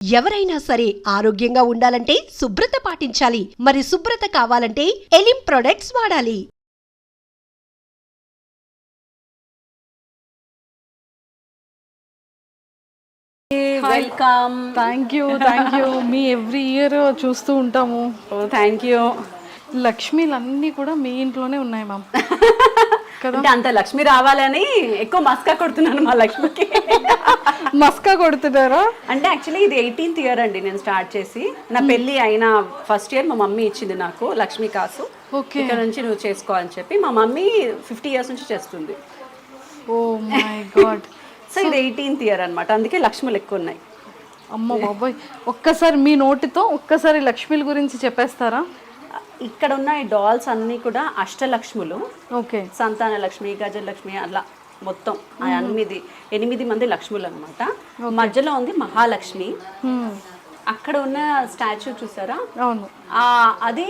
ఎవరైనా సరే ఆరోగ్యంగా ఉండాలంటే శుభ్రత పాటించాలి. మరి శుభ్రత కావాలంటే ఎలిం ప్రొడక్ట్స్ వాడాలి. Welcome thank you thank you me every year చూస్తూ ఉంటాము. థ్యాంక్ యూ లక్ష్మీలన్నీ కూడా మీ ఇంట్లోనే ఉన్నాయి మ్యామ్ కదా అంటే అంత లక్ష్మి రావాలని ఎక్కువ మస్కా కొడుతున్నాను మా లక్ష్మికి. మస్కా కొడుతున్నారా? అంటే యాక్చువల్లీ ఇది ఎయిటీన్త్ ఇయర్ అండి నేను స్టార్ట్ చేసి. నా పెళ్ళి అయిన ఫస్ట్ ఇయర్ మా మమ్మీ ఇచ్చింది నాకు లక్ష్మీ కాసు. ఇక్కడ నుంచి నువ్వు చేసుకో అని చెప్పి మా మమ్మీ ఫిఫ్టీ ఇయర్స్ నుంచి చేస్తుంది. Oh my God. సో ఇది ఎయిటీన్త్ ఇయర్ అన్నమాట. అందుకే లక్ష్ములు ఎక్కువ ఉన్నాయి. అమ్మ బాబోయ్. ఒక్కసారి మీ నోటితో ఒక్కసారి లక్ష్మీల గురించి చెప్పేస్తారా? ఇక్కడ ఉన్న ఈ డాల్స్ అన్నీ కూడా అష్టలక్ష్ములు. ఓకే. సంతాన లక్ష్మి గజలక్ష్మి అలా మొత్తం. ఆ ఎనిమిది ఎనిమిది మంది లక్ష్ములు అనమాట మధ్యలో ఉంది మహాలక్ష్మి. అక్కడ ఉన్న స్టాచ్యూ చూసారా? అది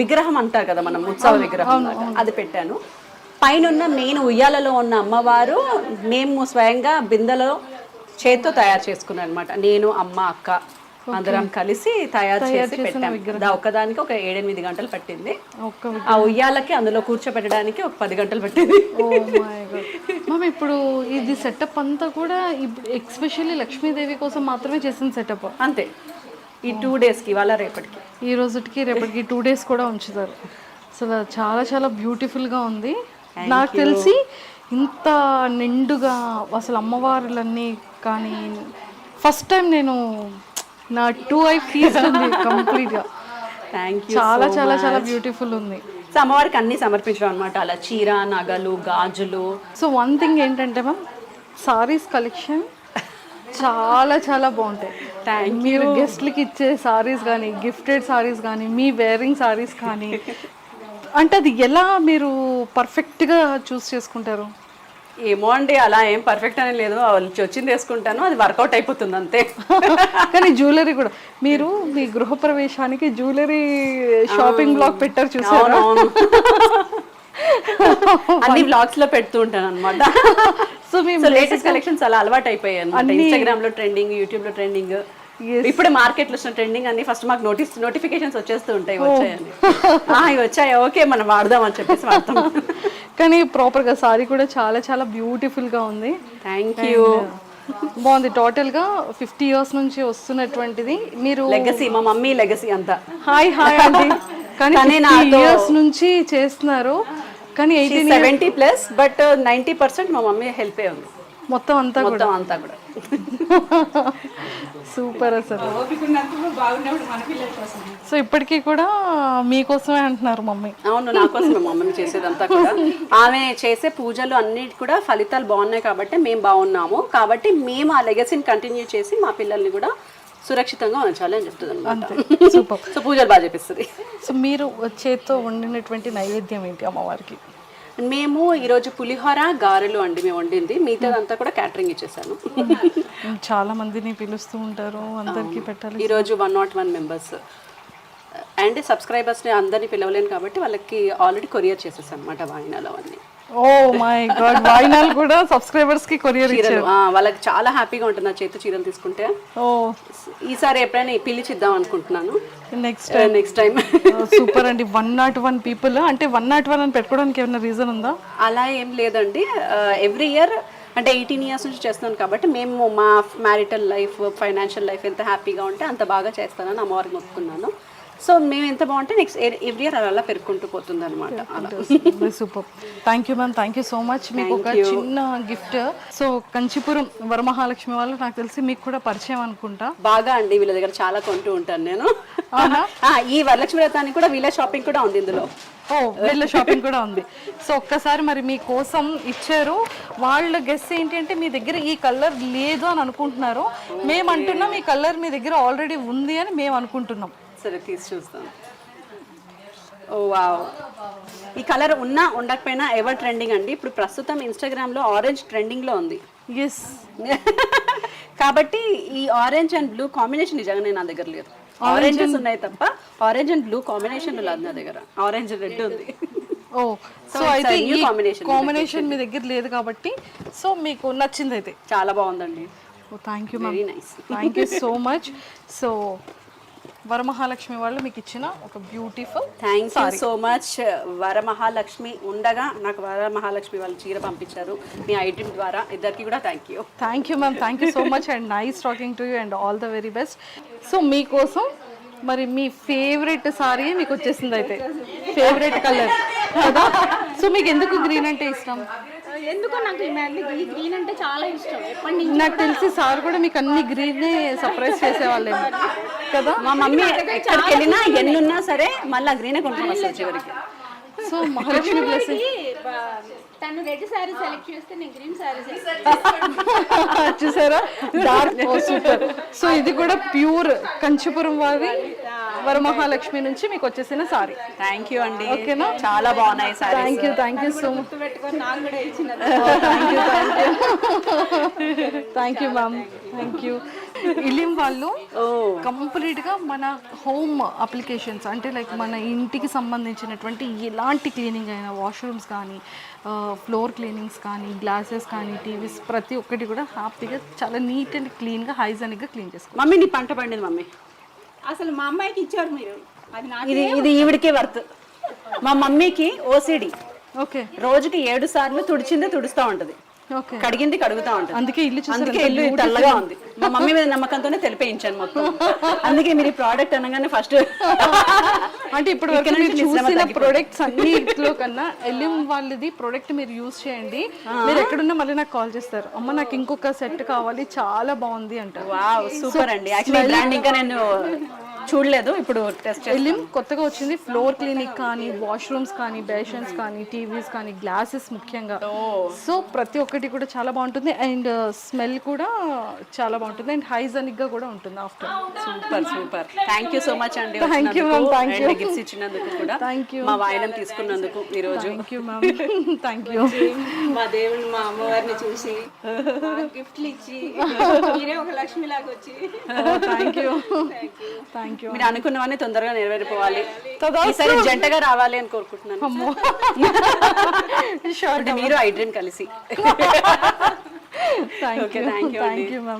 విగ్రహం అంటారు కదా మనం ఉత్సవ విగ్రహం. అది పెట్టాను. పైన ఉన్న నేను ఉయ్యాలలో ఉన్న అమ్మవారు మేము స్వయంగా బిందెలో చేత్తో తయారు చేసుకున్నాను అనమాట నేను అమ్మ అక్క. అందరం కలిసి తయారు చేసి పెట్టాం. దా ఒక్కదానికి ఒక ఏడెనిమిది గంటలు పట్టింది. ఆ ఉయ్యాలకి అందులో కూర్చోబెట్టడానికి ఒక పది గంటలు పట్టింది. మ్యామ్ ఇప్పుడు ఇది సెటప్ అంతా కూడా ఇప్పుడు ఎక్స్పెషల్లీ లక్ష్మీదేవి కోసం మాత్రమే చేసిన సెటప్ అంతే. ఈ టూ డేస్కి ఇవాళ రేపటికి. ఈ రోజుకి రేపటికి టూ డేస్ కూడా ఉంచుతారు. అసలు చాలా చాలా బ్యూటిఫుల్గా ఉంది. నాకు తెలిసి ఇంత నిండుగా అసలు అమ్మవార్లన్నీ కానీ ఫస్ట్ టైం నేను నా టూ ఐ ఫీజ్ ఉంది కంప్లీట్గా. థ్యాంక్ యూ చాలా చాలా చాలా బ్యూటిఫుల్ ఉంది. సో అమ్మవారికి అన్ని సమర్పించడం అనమాట అలా చీర నగలు గాజులు. సో వన్ థింగ్ ఏంటంటే మ్యామ్ సారీస్ కలెక్షన్ చాలా చాలా బాగుంటాయి. థ్యాంక్ మీరు గెస్ట్లకి ఇచ్చే సారీస్ కానీ గిఫ్టెడ్ సారీస్ కానీ మీ వేరింగ్ సారీస్ కానీ అంటే అది ఎలా మీరు పర్ఫెక్ట్గా చూస్ చేసుకుంటారు? ఏమో అండి అలా ఏం పర్ఫెక్ట్ అని లేదు. వాళ్ళు వచ్చింది వేసుకుంటాను అది వర్కౌట్ అయిపోతుంది అంతే. కానీ జ్యువెలరీ కూడా. మీరు మీ గృహప్రవేశానికి జ్యువెలరీ షాపింగ్ బ్లాగ్ పెట్టారు అవునవును. అన్ని బ్లాగ్స్లో పెడుతూ ఉంటాను అనమాట సో మీ సో లేటెస్ట్ కలెక్షన్స్ అలా అలవాటు అయిపోయాయి అనమాట ఇన్స్టాగ్రామ్లో ట్రెండింగ్ యూట్యూబ్లో ట్రెండింగ్ ఇప్పుడు మార్కెట్లో వచ్చిన ట్రెండింగ్ అన్ని ఫస్ట్ మాకు నోటీస్ నోటిఫికేషన్స్ వచ్చేస్తూ ఉంటాయి వచ్చాయని. ఆ, ఇవి వచ్చాయి? ఓకే మనం వాడదాం అని చెప్పేసి వాడతాం. కానీ ప్రాపర్గా సారీ కూడా చాలా చాలా బ్యూటిఫుల్గా ఉంది. థ్యాంక్ యూ బాగుంది. టోటల్గా ఫిఫ్టీ ఇయర్స్ నుంచి వస్తున్నటువంటిది. మీరు లెగసీ మా మమ్మీ లెగసీ అంతా. హాయ్ హాయ్ అండి. కానీ ఇయర్స్ నుంచి చేస్తున్నారు. కానీ eighteen seventy plus but ninety percent మా మమ్మీ హెల్ప్ ఉంది. మొత్తం అంతా కూడా. మొత్తం అంతా కూడా. సూపర్ అసలు. సో ఇప్పటికీ కూడా మీకోసమే అంటున్నారు మమ్మీ. అవును నా కోసం మమ్మీ చేసేదంతా కూడా. ఆమె చేసే పూజలు అన్నిటి కూడా ఫలితాలు బాగున్నాయి కాబట్టి మేము బాగున్నాము. కాబట్టి మేము ఆ లెగసీని కంటిన్యూ చేసి మా పిల్లల్ని కూడా సురక్షితంగా ఉంచాలి అని చెప్తుంది అనమాట సూపర్. సో పూజలు బాగా చేపిస్తుంది. సో మీరు చేత్తో వండినటువంటి నైవేద్యం ఏంటి అమ్మవారికి? మేము ఈరోజు పులిహోర గారెలు అండి మేము వండింది. మిగతాదంతా కూడా క్యాటరింగ్ ఇచ్చేసాను. చాలా మందిని పిలుస్తూ ఉంటారు అందరికీ పెట్టాలి. ఈరోజు one not one members and సబ్స్క్రైబర్స్ని అందరినీ పిలవలేను కాబట్టి వాళ్ళకి ఆల్రెడీ కొరియర్ చేసేసాను అనమాట వాయినాలు అవన్నీ. ఓ మై గాడ్ కూడా సబ్స్క్రైబర్స్కి కొరియర్ ఆ, వాళ్ళకి చాలా హ్యాపీగా ఉంటుంది నా చేతి చీరలు తీసుకుంటే. ఓ ఈసారి ఎప్పుడైనా పిలిచిద్దాం అనుకుంటున్నాను. నెక్స్ట్ నెక్స్ట్ టైం సూపర్ అండి. వన్ నాట్ వన్ పీపుల్ అంటే వన్ నాట్ వన్ అని పెట్టుకోవడానికి ఏమైనా రీజన్ ఉందా? అలా ఏం లేదండి. ఎవ్రీ ఇయర్ అంటే ఎయిటీన్ ఇయర్స్ నుంచి చేస్తున్నాను కాబట్టి మేము మా మ్యారిటల్ లైఫ్ ఫైనాన్షియల్ లైఫ్ ఎంత హ్యాపీగా ఉంటే అంత బాగా చేస్తానని అమ్మవారికి మొక్కుకున్నాను. సో మేము ఎంత బాగుంటే నెక్స్ట్ ఎవ్రీ ఇయర్ అలా పెరుగుకుంటూ పోతుంది అనమాట super thank you ma'am thank you so much మీకు ఒక చిన్న గిఫ్ట్ సో కంచిపురం వరమహాలక్ష్మి వాళ్ళు నాకు తెలిసి మీకు కూడా పరిచయం అనుకుంటా. బాగా అండి వీళ్ళ దగ్గర చాలా కొంటూ ఉంటాను నేను. ఈ వరలక్ష్మి వ్రతానికి కూడా వీళ్ళ షాపింగ్ కూడా ఉంది ఇందులో. ఓ వీళ్ళ షాపింగ్ కూడా ఉంది. సో ఒక్కసారి మరి మీ కోసం ఇచ్చారు. వాళ్ళ గెస్ ఏంటి అంటే మీ దగ్గర ఈ కలర్ లేదు అని అనుకుంటున్నారు. మేము అంటున్నాం ఈ కలర్ మీ దగ్గర ఆల్రెడీ ఉంది అని మేము అనుకుంటున్నాం. సరే తీసి చూస్తాను ఓ వావ్. ఈ కలర్ ఉన్నా ఉండకపోయినా ఎవర్ ట్రెండింగ్ అండి? ఇప్పుడు ప్రస్తుతం ఇన్స్టాగ్రామ్లో ఆరెంజ్ ట్రెండింగ్లో ఉంది. ఎస్ కాబట్టి ఈ ఆరెంజ్ అండ్ బ్లూ కాంబినేషన్ నిజంగానే నా దగ్గర లేదు. ఆరెంజెస్ ఉన్నాయి తప్ప ఆరెంజ్ అండ్ బ్లూ కాంబినేషన్ లేదు నా దగ్గర. ఆరెంజ్ రెడ్ ఉంది. ఓ సో అయితే ఈ మీ కాంబినేషన్ మీ దగ్గర లేదు కాబట్టి సో మీకు నచ్చింది అయితే చాలా బాగుందండి. Thank you very nice thank you so much so Varamahalakshmi వాళ్ళు మీకు ఇచ్చిన ఒక beautiful thank you so much Varamahalakshmi ఉండగా నాకు వరమహాలక్ష్మి వాళ్ళు చీర పంపించారు. మీ ఐటమ్ ద్వారా ఇద్దరికి కూడా thank you thank you ma'am thank you so much and nice talking to you and all the very best so మీకోసం మరి మీ ఫేవరెట్ సారీ మీకు వచ్చేసింది అయితే. ఫేవరెట్ కలర్ కదా? సో మీకు ఎందుకు గ్రీన్ అంటే ఇష్టం? ఎందుకో నాకు ఈ గ్రీన్ అంటే చాలా ఇష్టం. ఎప్పటి నుంచి నాకు తెలిసి సార్ కూడా మీకు అన్ని గ్రీన్ సర్ప్రైజ్ చేసేవాళ్ళేమో. కదా? మా మమ్మీ ఎక్కడికి వెళ్ళినా ఎన్నున్నా సరే మళ్ళీ గ్రీనే కొనుక్కొని వస్తారు చివరికి. సో మహాలక్ష్మి బ్లెస్సింగ్ తను రెడ్ శారీ సెలెక్ట్ చేస్తే నేను గ్రీన్ శారీ చూసారా? డార్క్ సూపర్ సో ఇది కూడా ప్యూర్ కంచిపురం వారి వరమహాలక్ష్మి నుంచి మీకు వచ్చేసిన సారీ. థ్యాంక్ యూ అండి. ఓకేనా? చాలా బాగున్నాయి saree thank you thank you so much పెట్టుకొని నాకు కూడా ఇచ్చిన thank you thank you thank you ma'am thank you ఇలిం వాళ్ళు కంప్లీట్గా మన హోమ్ అప్లికేషన్స్ అంటే లైక్ మన ఇంటికి సంబంధించినటువంటి ఎలాంటి క్లీనింగ్ అయినా వాష్రూమ్స్ కానీ ఫ్లోర్ క్లీనింగ్స్ కానీ గ్లాసెస్ కానీ టీవీస్ ప్రతి ఒక్కటి కూడా హ్యాపీగా చాలా నీట్ అండ్ క్లీన్గా హైజానిక్గా క్లీన్ చేసుకోవాలి. మమ్మీ నీ పంట పండింది మమ్మీ? అసలు మా అమ్మాయికి ఇచ్చారు మీరు. ఇది ఇది ఈవిడికే వర్త్. మా మమ్మీకి ఓసిడి ఓకే. రోజుకి ఏడు సార్లు తుడిచిందే తుడుస్తూ ఉంటది. కడిగింది కడుగుతా ఉంటది. అందుకే ఇల్లు అందుకే ఇల్లు తెల్లగా ఉంది. మా మమ్మీ మీద నమ్మకంతోనే తెలిపేయించాను మొత్తం. అందుకే మీరు ఈ ప్రోడక్ట్ అనగానే ఫస్ట్ అంటే ఇప్పుడు చూసిన ప్రొడక్ట్స్ అన్నిట్లో కన్నా ఎలిం వాళ్ళది ప్రొడక్ట్ మీరు యూజ్ చేయండి. మీరు ఎక్కడున్నా మళ్ళీ నాకు కాల్ చేస్తారు. అమ్మ నాకు ఇంకొక సెట్ కావాలి చాలా బాగుంది అంటారు వావ్ సూపర్ అండి. యాక్చువల్లీ ఇంకా నేను చూడలేదు ఇప్పుడు టెస్ట్ చేసి ఎలిం కొత్తగా వచ్చింది ఫ్లోర్ క్లినిక్ కానీ వాష్రూమ్స్ కానీ బేషన్స్ కానీ టీవీస్ కానీ గ్లాసెస్ ముఖ్యంగా. సో ప్రతి ఒక్కటి కూడా చాలా బాగుంటుంది. అండ్ స్మెల్ కూడా చాలా బాగుంటుంది. అండ్ హైజనిక్గా కూడా ఉంటుంది after super super. Thank you so much అండి Thank you, ma'am. Thank you. Gifts ఇచ్చినందుకు కూడా. Thank you. మా వాయినం తీసుకున్నందుకు ఈ రోజు thank you ma'am thank you మా దేవుని మా అమ్మవారిని చూసి గిఫ్ట్లు ఇచ్చి మీరే ఒక లక్ష్మి లాగా వచ్చి థ్యాంక్ యూ థ్యాంక్ యూ మీరు అనుకున్నవన్నీ తొందరగా నెరవేరిపోవాలి. ఈసారి జంటగా రావాలి అని కోరుకుంటున్నాను. అంటే మీరు ఐడ్రిన్ కలిసి. Thank you thank. You ma'am